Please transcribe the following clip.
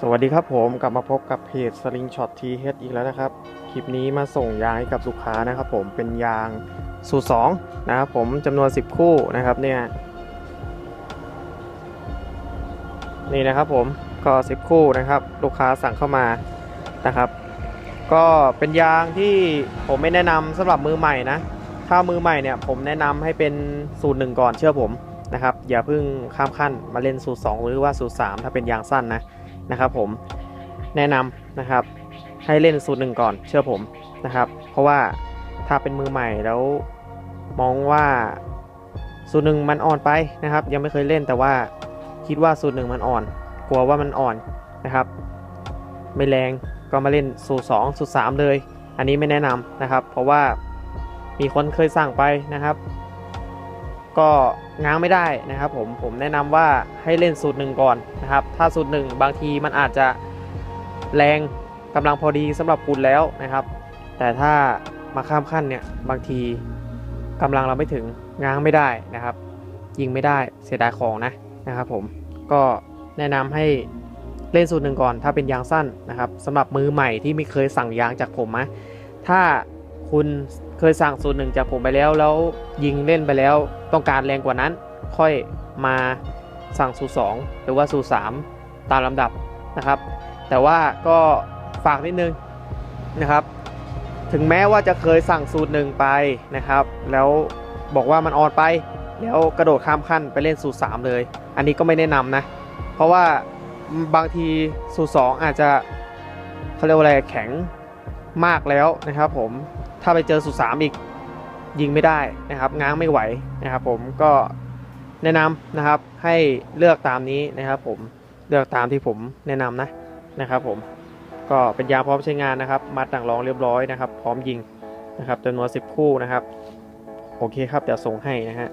สวัสดีครับผมกลับมาพบกับเพจ Slingshot TH อีกแล้วนะครับ คลิปนี้มาส่งยางให้กับลูกค้านะครับผมเป็นยางสูตร2นะครับผมจำนวน 10 คู่นะครับเนี่ยนี่นะครับผมก็ 10 คู่นะครับ ลูกค้าสั่งเข้ามานะครับ ก็เป็นยางที่ผมไม่แนะนำสำหรับมือใหม่นะถ้ามือใหม่เนี่ยผมแนะนำให้เป็นสูตรหนึ่งก่อนเชื่อผมนะครับอย่าเพิ่งข้ามขั้นมาเล่นสูตร2หรือว่าสูตร3ถ้าเป็นยางสั้นนะ นะครับผมแนะนำนะครับให้เล่นสูตรหนึ่งก่อนเชื่อผมนะครับ เพราะว่าถ้าเป็นมือใหม่แล้วมองว่าสูตรหนึ่งมันอ่อนไปนะครับ ยังไม่เคยเล่นแต่ว่าคิดว่าสูตรหนึ่งมันอ่อน กลัวว่ามันอ่อนนะครับ ไม่แรงก็มาเล่นสูตร2สูตร3เลย อันนี้ไม่แนะนำนะครับ เพราะว่ามีคนเคยสั่งไปนะครับ ก็ง้างไม่ได้นะครับผมผมแนะนำว่าให้เล่นสูตรหนึ่งก่อนนะครับ ถ้าสูตรหนึ่งบางทีมันอาจจะแรงกำลังพอดีสำหรับคุณแล้วนะครับ แต่ถ้ามาข้ามขั้นเนี่ยบางทีกำลังเราไม่ถึงง้างไม่ได้นะครับ ยิงไม่ได้เสียดายของนะนะครับผมก็แนะนำให้เล่นสูตรหนึ่งก่อน ถ้าเป็นยางสั้นนะครับสำหรับมือใหม่ที่ไม่เคยสั่งยางจากผมนะถ้า คุณเคยสั่งสูตรหนึ่งจากผมไปแล้วแล้วยิงเล่นไปแล้วต้องการแรงกว่านั้น ค่อยมาสั่งสูตร2หรือว่าสูตร3ตามลำดับนะครับ แต่ว่าก็ฝากนิดนึงนะครับ ถึงแม้ว่าจะเคยสั่งสูตรหนึ่งไปนะครับ แล้วบอกว่ามันอ่อนไป แล้วกระโดดข้ามขั้นไปเล่นสูตร3เลย อันนี้ก็ไม่แนะนำนะ เพราะว่าบางทีสูตร2อาจจะเขาเรียกว่าอะไรแข็ง มากแล้วนะครับผมถ้าไปเจอสูตร3อีกยิงไม่ได้นะครับ ง้างไม่ไหวนะครับ ผมก็แนะนำนะครับให้เลือกตามนี้นะครับ ผมเลือกตามที่ผมแนะนำนะนะครับ ผมก็เป็นยาพร้อมใช้งานนะครับ มัดต่างรองเรียบร้อยนะครับ พร้อมยิงนะครับจำนวน10 คู่นะครับ โอเคครับเดี๋ยวส่งให้นะฮะ